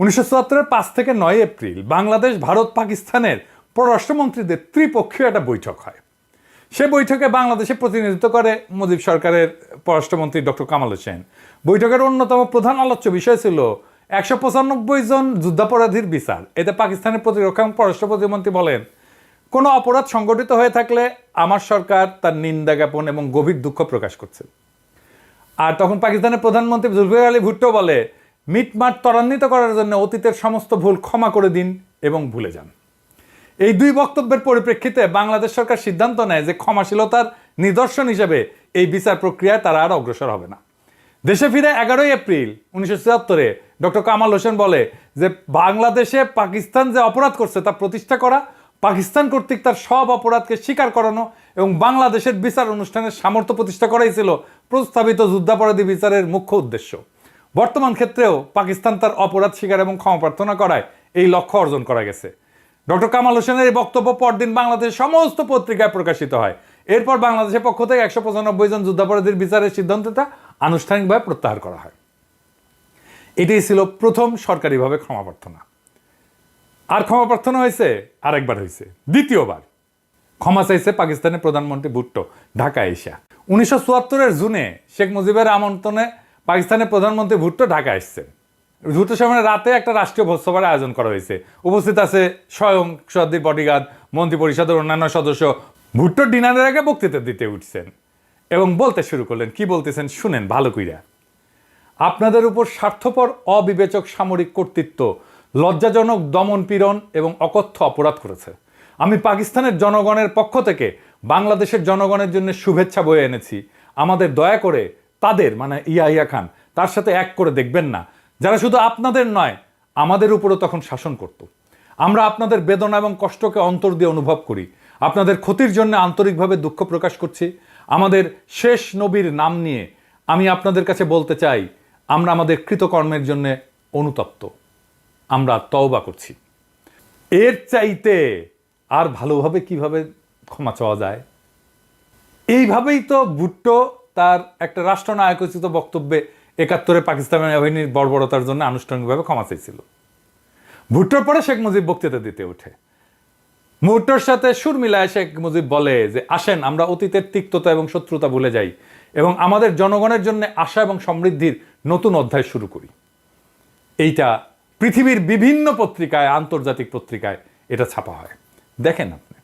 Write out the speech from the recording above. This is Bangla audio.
উনিশশো চুয়াত্তরের পাঁচ থেকে নয় এপ্রিল বাংলাদেশ, ভারত, পাকিস্তানের পররাষ্ট্রমন্ত্রীদের ত্রিপক্ষীয় একটা বৈঠক হয়। সে বৈঠকে বাংলাদেশে প্রতিনিধিত্ব করে মুজিব সরকারের পররাষ্ট্রমন্ত্রী ডক্টর কামাল হোসেন। বৈঠকের অন্যতম প্রধান আলোচ্য বিষয় ছিল একশো পঁচানব্বই জন যুদ্ধাপরাধীর বিচার। এতে পাকিস্তানের প্রতিরক্ষা এবং পররাষ্ট্র প্রতিমন্ত্রী বলেন, কোনো অপরাধ সংগঠিত হয়ে থাকলে আমার সরকার তার নিন্দা জ্ঞাপন এবং গভীর দুঃখ প্রকাশ করছে। আর তখন পাকিস্তানের প্রধানমন্ত্রী জুলফিকার আলী ভুট্টো বলে মিটমাট ত্বরান্বিত করার জন্য অতীতের সমস্ত ভুল ক্ষমা করে দিন এবং ভুলে যান। এই দুই বক্তব্যের পরিপ্রেক্ষিতে বাংলাদেশ সরকার সিদ্ধান্ত নেয় যে ক্ষমাশীলতার নিদর্শন হিসেবে এই বিচার প্রক্রিয়ায় তারা আর অগ্রসর হবে না। দেশে ফিরে এগারোই এপ্রিল উনিশশো ছিয়াত্তরে ডক্টর কামাল হোসেন বলে যে বাংলাদেশে পাকিস্তান যে অপরাধ করছে তা প্রতিষ্ঠা করা, পাকিস্তান কর্তৃক তার সব অপরাধকে স্বীকার করানো এবং বাংলাদেশের বিচার অনুষ্ঠানের সামর্থ্য প্রতিষ্ঠা করাই ছিল প্রস্তাবিত যুদ্ধাপরাধী বিচারের মুখ্য উদ্দেশ্য। বর্তমান ক্ষেত্রেও পাকিস্তান তার অপরাধ স্বীকার এবং ক্ষমা প্রার্থনা করায় এই লক্ষ্য অর্জন করা গেছে। ডক্টর কামাল হোসেনের এই বক্তব্য পরদিন বাংলাদেশের সমস্ত পত্রিকায় প্রকাশিত হয়। এরপর বাংলাদেশের পক্ষ থেকে একশো পঁচানব্বই জন যুদ্ধাপরাধীর বিচারের সিদ্ধান্তটা আনুষ্ঠানিকভাবে প্রত্যাহার করা হয়। এটাই ছিল প্রথম সরকারিভাবে ক্ষমা প্রার্থনা। আর ক্ষমা প্রার্থনা হয়েছে, আরেকবার হয়েছে, দ্বিতীয়বার। ক্ষমা চাইছে পাকিস্তানের প্রধানমন্ত্রী ভুট্টো, ঢাকা এশিয়া উনিশশো চুয়াত্তরের জুনে শেখ মুজিবের আমন্ত্রণে পাকিস্তানের প্রধানমন্ত্রী ভুট্টো ঢাকা এসছেন ভুট্টো সামনে রাতে একটা রাষ্ট্রীয় ভোজসভার আয়োজন করা হয়েছে। উপস্থিত আছে স্বয়ং সর্দির বডিগার্ড মন্ত্রী পরিষদের অন্যান্য সদস্য। ভুট্টোর ডিনারের আগে বক্তৃতা দিতে উঠছেন এবং বলতে শুরু করলেন, কি বলতেছেন শুনেন ভালো কইরা। আপনাদের উপর স্বার্থপর, অবিবেচক সামরিক কর্তৃত্ব লজ্জাজনক দমন পীড়ন এবং অকথ্য অপরাধ করেছে। আমি পাকিস্তানের জনগণের পক্ষ থেকে বাংলাদেশের জনগণের জন্য শুভেচ্ছা বয়ে এনেছি। আমাদের দয়া করে তাদের মানে ইয়া ইয়া খান, তার সাথে এক করে দেখবেন না। যারা শুধু আপনাদের নয়, আমাদের উপরও তখন শাসন করত। আমরা আপনাদের বেদনা এবং কষ্টকে অন্তর দিয়ে অনুভব করি। আপনাদের ক্ষতির জন্য আন্তরিকভাবে দুঃখ প্রকাশ করছি। আমাদের শেষ নবীর নাম নিয়ে আমি আপনাদের কাছে বলতে চাই, আমরা আমাদের কৃতকর্মের জন্য অনুতপ্ত। আমরা তওবা করছি। এর চাইতে আর ভালোভাবে কীভাবে ক্ষমা চাওয়া যায়? এইভাবেই তো ভুট্টো তার একটা রাষ্ট্রনায়কোচিত বক্তব্যে একাত্তরে পাকিস্তানের বাহিনীর বর্বরতার জন্য আনুষ্ঠানিকভাবে ক্ষমা চেয়েছিল। ভুট্টোর পরে শেখ মুজিব বক্তৃতা দিতে ওঠে। মুহূর্তের সাথে সুর মিলায় শেখ মুজিব বলে যে, আসেন, আমরা অতীতের তিক্ততা এবং শত্রুতা ভুলে যাই এবং আমাদের জনগণের জন্য আশা এবং সমৃদ্ধির নতুন অধ্যায় শুরু করি। এইটা পৃথিবীর বিভিন্ন পত্রিকায়, আন্তর্জাতিক পত্রিকায় এটা ছাপা হয়। দেখেন আপনি।